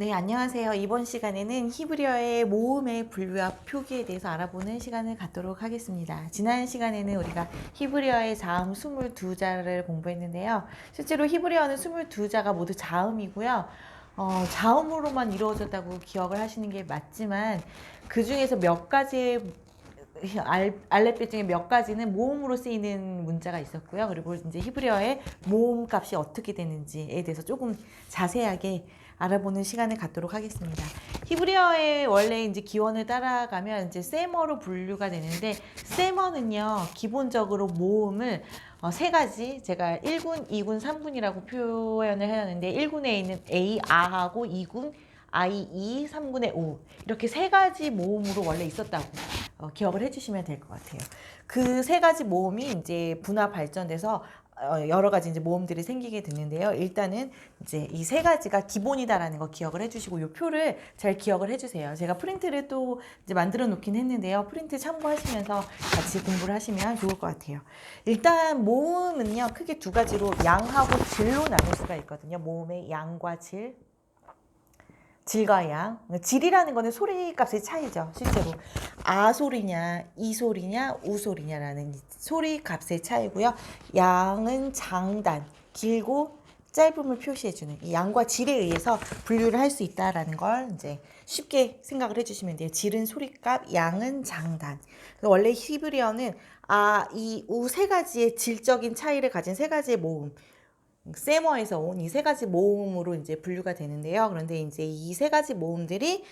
네, 안녕하세요. 이번 시간에는 히브리어의 모음의 분류와 표기에 대해서 알아보는 시간을 갖도록 하겠습니다. 지난 시간에는 우리가 히브리어의 자음 22자를 공부했는데요. 실제로 히브리어는 22자가 모두 자음이고요. 어, 자음으로만 이루어졌다고 기억을 하시는 게 맞지만 그 중에서 몇 가지의 알, 알렙벳 중에 몇 가지는 모음으로 쓰이는 문자가 있었고요. 그리고 이제 히브리어의 모음 값이 어떻게 되는지에 대해서 조금 자세하게 알아보는 시간을 갖도록 하겠습니다. 히브리어의 원래 이제 기원을 따라가면 이제 세머로 분류가 되는데 세머는요 기본적으로 모음을 어, 세 가지 제가 1군, 2군, 3군이라고 표현을 해놨는데 1군에 있는 A, 아하고 2군 I, 2, 3군의 O 이렇게 세 가지 모음으로 원래 있었다고 어, 기억을 해주시면 될 것 같아요. 그 세 가지 모음이 이제 분화 발전돼서 어, 여러 가지 이제 모음들이 생기게 됐는데요. 일단은 이제 이 세 가지가 기본이다라는 거 기억을 해주시고 이 표를 잘 기억을 해주세요. 제가 프린트를 또 이제 만들어 놓긴 했는데요. 프린트 참고하시면서 같이 공부를 하시면 좋을 것 같아요. 일단 모음은요 크게 두 가지로 양하고 질로 나눌 수가 있거든요. 모음의 양과 질. 질과 양. 질이라는 거는 소리 값의 차이죠. 실제로. 아 소리냐, 이 소리냐, 우 소리냐라는 소리 값의 차이고요. 양은 장단, 길고 짧음을 표시해주는 이 양과 질에 의해서 분류를 할 수 있다라는 걸 이제 쉽게 생각을 해주시면 돼요. 질은 소리값, 양은 장단. 원래 히브리어는 아, 이, 우 세 가지의 질적인 차이를 가진 세 가지의 모음. 세머에서 온 이 세 가지 모음으로 이제 분류가 되는데요. 그런데 이제 이 세 가지 모음들이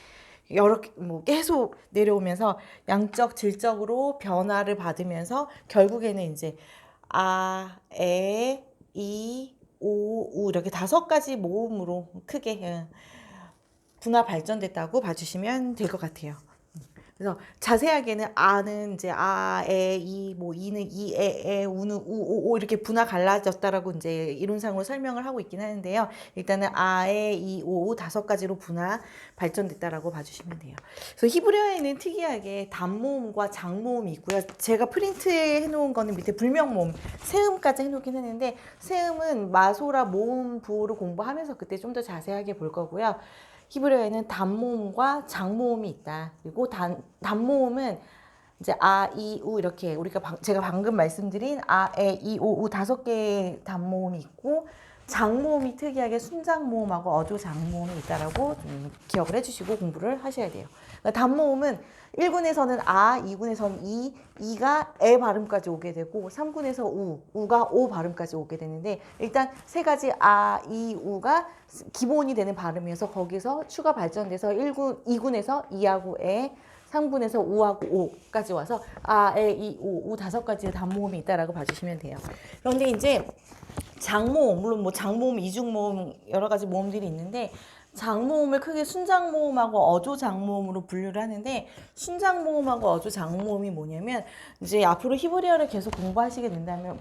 여러 뭐 계속 내려오면서 양적 질적으로 변화를 받으면서 결국에는 이제 아, 에, 이, 오, 우 이렇게 다섯 가지 모음으로 크게 예, 분화 발전됐다고 봐주시면 될 것 같아요. 그래서 자세하게는 아는 이제 아, 에, 이, 뭐 이는 이, 에, 에, 우는 우, 오, 오 이렇게 분화 갈라졌다라고 이제 이론상으로 설명을 하고 있긴 하는데요. 일단은 아, 에, 이, 오, 우 다섯 가지로 분화 발전됐다라고 봐주시면 돼요. 그래서 히브리어에는 특이하게 단모음과 장모음이 있고요. 제가 프린트해 놓은 거는 밑에 불명모음, 세음까지 해놓긴 했는데 세음은 마소라 모음 부호를 공부하면서 그때 좀 더 자세하게 볼 거고요. 히브리어에는 단모음과 장모음이 있다. 그리고 단, 단모음은 이제 아, 이, 우 이렇게 우리가 방, 제가 방금 말씀드린 아, 에, 이, 오, 우 다섯 개의 단모음이 있고 장모음이 특이하게 순장모음하고 어조장모음이 있다라고 좀 기억을 해주시고 공부를 하셔야 돼요. 그러니까 단모음은 1군에서는 아, 2군에서는 이, 이가 에 발음까지 오게 되고 3군에서 우, 우가 오 발음까지 오게 되는데 일단 세 가지 아, 이, 우가 기본이 되는 발음이어서 거기서 추가 발전돼서 1군, 2군에서 이하고 에, 3군에서 우하고 오까지 와서 아, 에, 이, 오, 우 다섯 가지의 단모음이 있다라고 봐주시면 돼요. 그런데 이제 장모음, 물론 뭐 장모음, 이중모음 여러 가지 모음들이 있는데 장모음을 크게 순장모음하고 어조장모음으로 분류를 하는데 순장모음하고 어조장모음이 뭐냐면 이제 앞으로 히브리어를 계속 공부하시게 된다면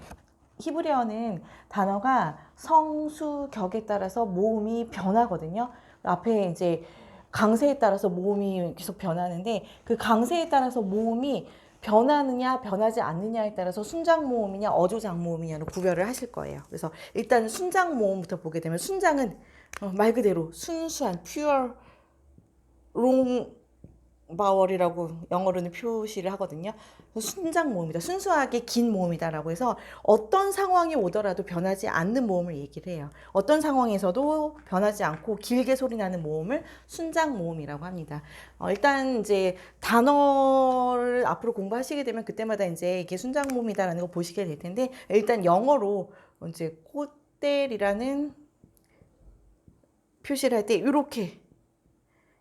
히브리어는 단어가 성수 격에 따라서 모음이 변하거든요. 앞에 이제 강세에 따라서 모음이 계속 변하는데 그 강세에 따라서 모음이 변하느냐 변하지 않느냐에 따라서 순장 모음이냐 어조장 모음이냐로 구별을 하실 거예요. 그래서 일단 순장 모음부터 보게 되면 순장은 어, 말 그대로 순수한 pure long 바월이라고 영어로는 표시를 하거든요. 순장 모음이다. 순수하게 긴 모음이다라고 해서 어떤 상황이 오더라도 변하지 않는 모음을 얘기를 해요. 어떤 상황에서도 변하지 않고 길게 소리 나는 모음을 순장 모음이라고 합니다. 어, 일단 이제 단어를 앞으로 공부하시게 되면 그때마다 이제 이게 순장 모음이다라는 거 보시게 될 텐데 일단 영어로 이제 꽃델이라는 표시를 할 때 이렇게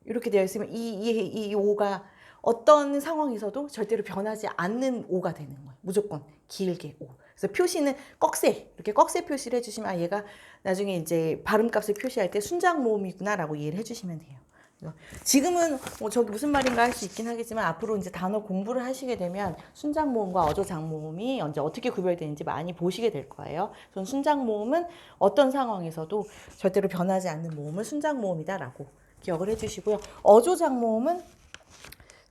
이렇게 되어 있으면 이, 이, 이 오가 어떤 상황에서도 절대로 변하지 않는 오가 되는 거예요. 무조건 길게 오. 그래서 표시는 꺽쇠 이렇게 꺽쇠 표시를 해주시면 아 얘가 나중에 이제 발음값을 표시할 때 순장 모음이구나라고 이해를 해주시면 돼요. 지금은 뭐 저기 무슨 말인가 할 수 있긴 하겠지만 앞으로 이제 단어 공부를 하시게 되면 순장 모음과 어조 장 모음이 언제 어떻게 구별되는지 많이 보시게 될 거예요. 전 순장 모음은 어떤 상황에서도 절대로 변하지 않는 모음을 순장 모음이다라고 기억을 해주시고요. 어조 장 모음은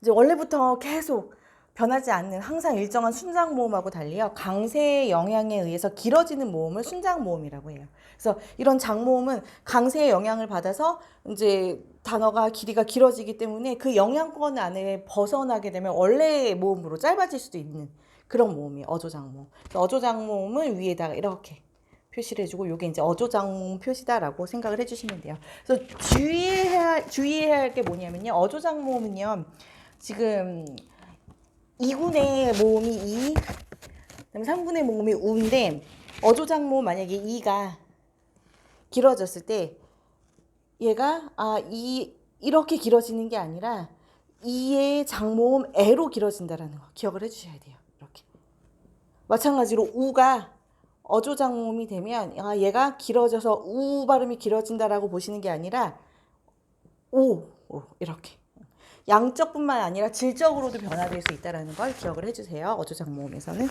이제 원래부터 계속 변하지 않는 항상 일정한 순장 모음하고 달리요 강세의 영향에 의해서 길어지는 모음을 순장 모음이라고 해요. 그래서 이런 장모음은 강세의 영향을 받아서 이제 단어가 길이가 길어지기 때문에 그 영향권 안에 벗어나게 되면 원래의 모음으로 짧아질 수도 있는 그런 모음이에요. 어조장모음. 그래서 어조장모음을 위에다가 이렇게 표시를 해주고 이게 이제 어조장모음 표시다라고 생각을 해주시면 돼요. 그래서 주의해야 주의해야 할 게 뭐냐면요. 어조장 모음은요. 지금 2군의 모음이 2, 그다음에 3군의 모음이 우인데 어조장모 만약에 2가 길어졌을 때 얘가 아, 이 이렇게 길어지는 게 아니라 2의 장모음 애로 길어진다라는 거 기억을 해 주셔야 돼요. 이렇게. 마찬가지로 우가 어조 장모음이 되면 아, 얘가 길어져서 우 발음이 길어진다라고 보시는 게 아니라 오, 오 이렇게. 양적뿐만 아니라 질적으로도 변화될 수 있다는 걸 기억을 해주세요. 어조장 모음에서는.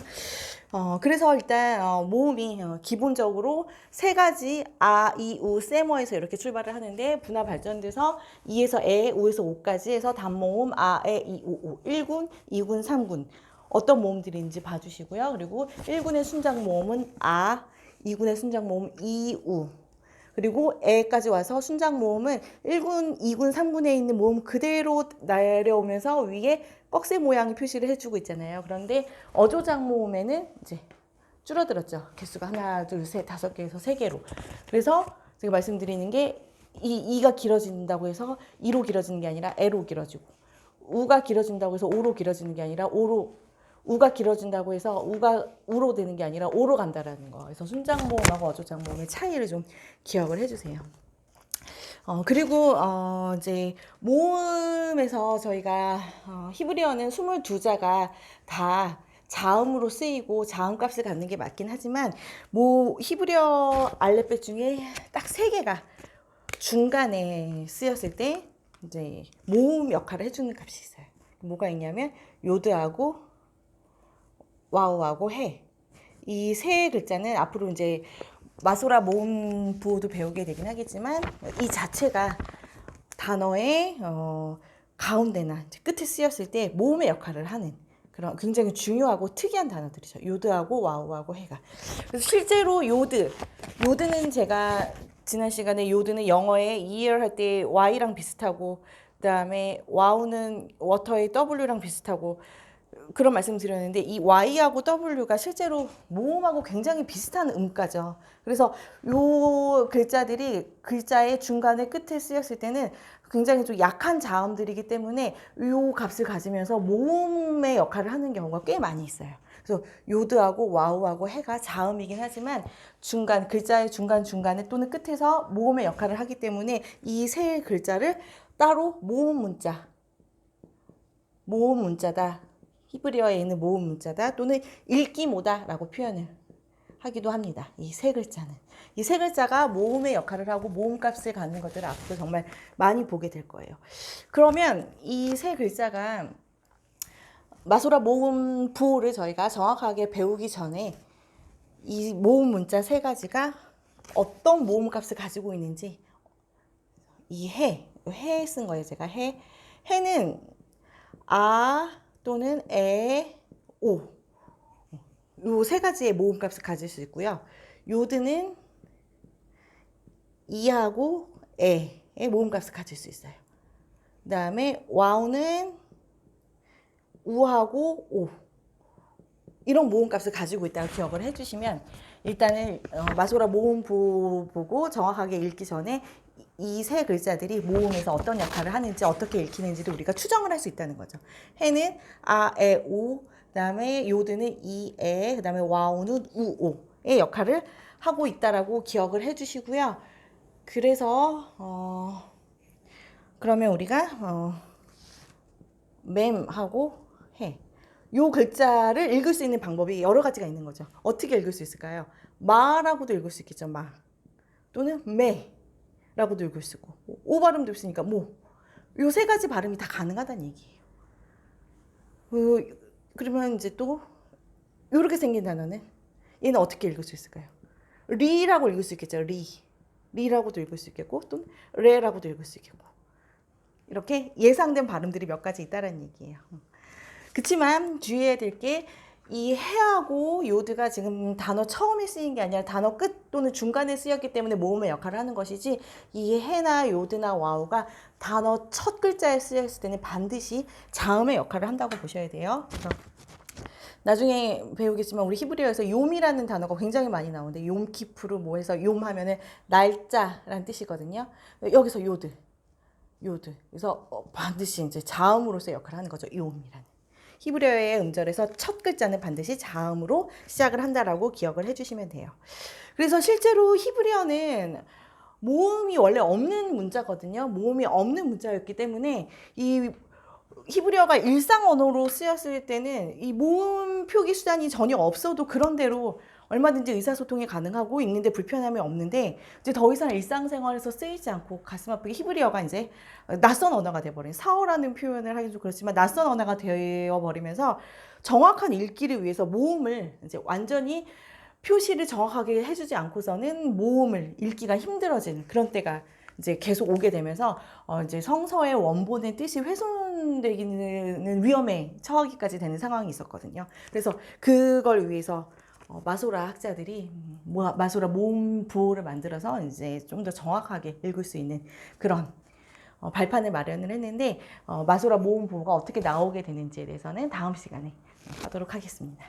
어, 그래서 일단 어, 모음이 어, 기본적으로 세 가지 아, 이, 우, 세모에서 이렇게 출발을 하는데 분화 발전돼서 2에서 에, 우에서 오까지 해서 단모음 아, 에, 이, 우, 우 1군, 2군, 3군 어떤 모음들이 있는지 봐주시고요. 그리고 1군의 순장 모음은 아, 2군의 순장 모음 이, 우 그리고 에까지 와서 순장 모음은 1군, 2군, 3군에 있는 모음 그대로 내려오면서 위에 꺽쇠 모양의 표시를 해주고 있잖아요. 그런데 어조장 모음에는 이제 줄어들었죠. 개수가 하나, 둘, 셋, 다섯 개에서 세 개로. 그래서 제가 말씀드리는 게 이, 2가 길어진다고 해서 2로 길어지는 게 아니라 에로 길어지고 우가 길어진다고 해서 5로 길어지는 게 아니라 5로 우가 길어진다고 해서 우가 우로 되는 게 아니라 오로 간다라는 거. 그래서 순장모음하고 어조장모음의 차이를 좀 기억을 해주세요. 어, 그리고, 어, 이제, 모음에서 저희가, 어, 히브리어는 22자가 다 자음으로 쓰이고 자음 값을 갖는 게 맞긴 하지만, 모, 히브리어 알레벳 중에 딱 세 개가 중간에 쓰였을 때, 이제, 모음 역할을 해주는 값이 있어요. 뭐가 있냐면, 요드하고 와우하고 해. 이 세 글자는 앞으로 이제 마소라 모음 부호도 배우게 되긴 하겠지만 이 자체가 단어의 어, 가운데나 끝에 쓰였을 때 모음의 역할을 하는 그런 굉장히 중요하고 특이한 단어들이죠. 요드하고 와우하고 해가. 그래서 실제로 요드, 요드는 제가 지난 시간에 요드는 영어에 year 할 때 y랑 비슷하고 그다음에 와우는 워터의 w랑 비슷하고 그런 말씀 드렸는데 이 Y하고 W가 실제로 모음하고 굉장히 비슷한 음가죠. 그래서 요 글자들이 글자의 중간에 끝에 쓰였을 때는 굉장히 좀 약한 자음들이기 때문에 요 값을 가지면서 모음의 역할을 하는 경우가 꽤 많이 있어요. 그래서 요드하고 와우하고 해가 자음이긴 하지만 중간 글자의 중간 중간에 또는 끝에서 모음의 역할을 하기 때문에 이 세 글자를 따로 모음 문자 모음 문자다 히브리어에 있는 모음 문자다 또는 읽기모다라고 표현을 하기도 합니다. 이 세 글자는 이 세 글자가 모음의 역할을 하고 모음값을 갖는 것들을 앞으로 정말 많이 보게 될 거예요. 그러면 이 세 글자가 마소라 모음 부호를 저희가 정확하게 배우기 전에 이 모음 문자 세 가지가 어떤 모음값을 가지고 있는지 이 해, 해 쓴 거예요. 제가 해. 해는 아, 또는 에, 오. 요 세 가지의 모음값을 가질 수 있고요. 요드는 이하고 에의 모음값을 가질 수 있어요. 그 다음에 와우는 우하고 오. 이런 모음값을 가지고 있다고 기억을 해주시면 일단은 어, 마소라 모음 부 보고 정확하게 읽기 전에 이 세 글자들이 모음에서 어떤 역할을 하는지 어떻게 읽히는지를 우리가 추정을 할 수 있다는 거죠. 해는 아, 에, 오, 그다음에 요드는 이, 에, 그다음에 와우는 우, 오의 역할을 하고 있다라고 기억을 해주시고요. 그래서 어, 그러면 우리가 어, 맴하고 해. 요 글자를 읽을 수 있는 방법이 여러 가지가 있는 거죠. 어떻게 읽을 수 있을까요? 마라고도 읽을 수 있겠죠. 마. 또는 매라고도 읽을 수 있고 오 발음도 있으니까 뭐. 요 세 가지 발음이 다 가능하다는 얘기예요. 어, 그러면 이제 또 요렇게 생긴 단어는 얘는 어떻게 읽을 수 있을까요? 리라고 읽을 수 있겠죠. 리. 리라고도 읽을 수 있겠고 또 레라고도 읽을 수 있겠고. 이렇게 예상된 발음들이 몇 가지 있다는 얘기예요. 그치만 주의해야 될 게 이 해하고 요드가 지금 단어 처음에 쓰인 게 아니라 단어 끝 또는 중간에 쓰였기 때문에 모음의 역할을 하는 것이지 이 해나 요드나 와우가 단어 첫 글자에 쓰였을 때는 반드시 자음의 역할을 한다고 보셔야 돼요. 그래서 나중에 배우겠지만 우리 히브리어에서 욤이라는 단어가 굉장히 많이 나오는데 욤키프르 뭐 해서 욤 하면은 날짜라는 뜻이거든요. 여기서 요드. 요드. 그래서 어, 반드시 이제 자음으로서 역할을 하는 거죠. 욤이라는. 히브리어의 음절에서 첫 글자는 반드시 자음으로 시작을 한다라고 기억을 해주시면 돼요. 그래서 실제로 히브리어는 모음이 원래 없는 문자거든요. 모음이 없는 문자였기 때문에 이 히브리어가 일상 언어로 쓰였을 때는 이 모음 표기 수단이 전혀 없어도 그런대로 얼마든지 의사소통이 가능하고 읽는데 불편함이 없는데 이제 더 이상 일상생활에서 쓰이지 않고 가슴 아프게 히브리어가 이제 낯선 언어가 돼버린 사어라는 표현을 하긴 좀 그렇지만 낯선 언어가 되어버리면서 정확한 읽기를 위해서 모음을 이제 완전히 표시를 정확하게 해주지 않고서는 모음을 읽기가 힘들어지는 그런 때가 이제 계속 오게 되면서 어 이제 성서의 원본의 뜻이 훼손되기는 위험에 처하기까지 되는 상황이 있었거든요. 그래서 그걸 위해서 어, 마소라 학자들이 마소라 모음 부호를 만들어서 이제 좀 더 정확하게 읽을 수 있는 그런 어, 발판을 마련을 했는데 어, 마소라 모음 부호가 어떻게 나오게 되는지에 대해서는 다음 시간에 하도록 하겠습니다.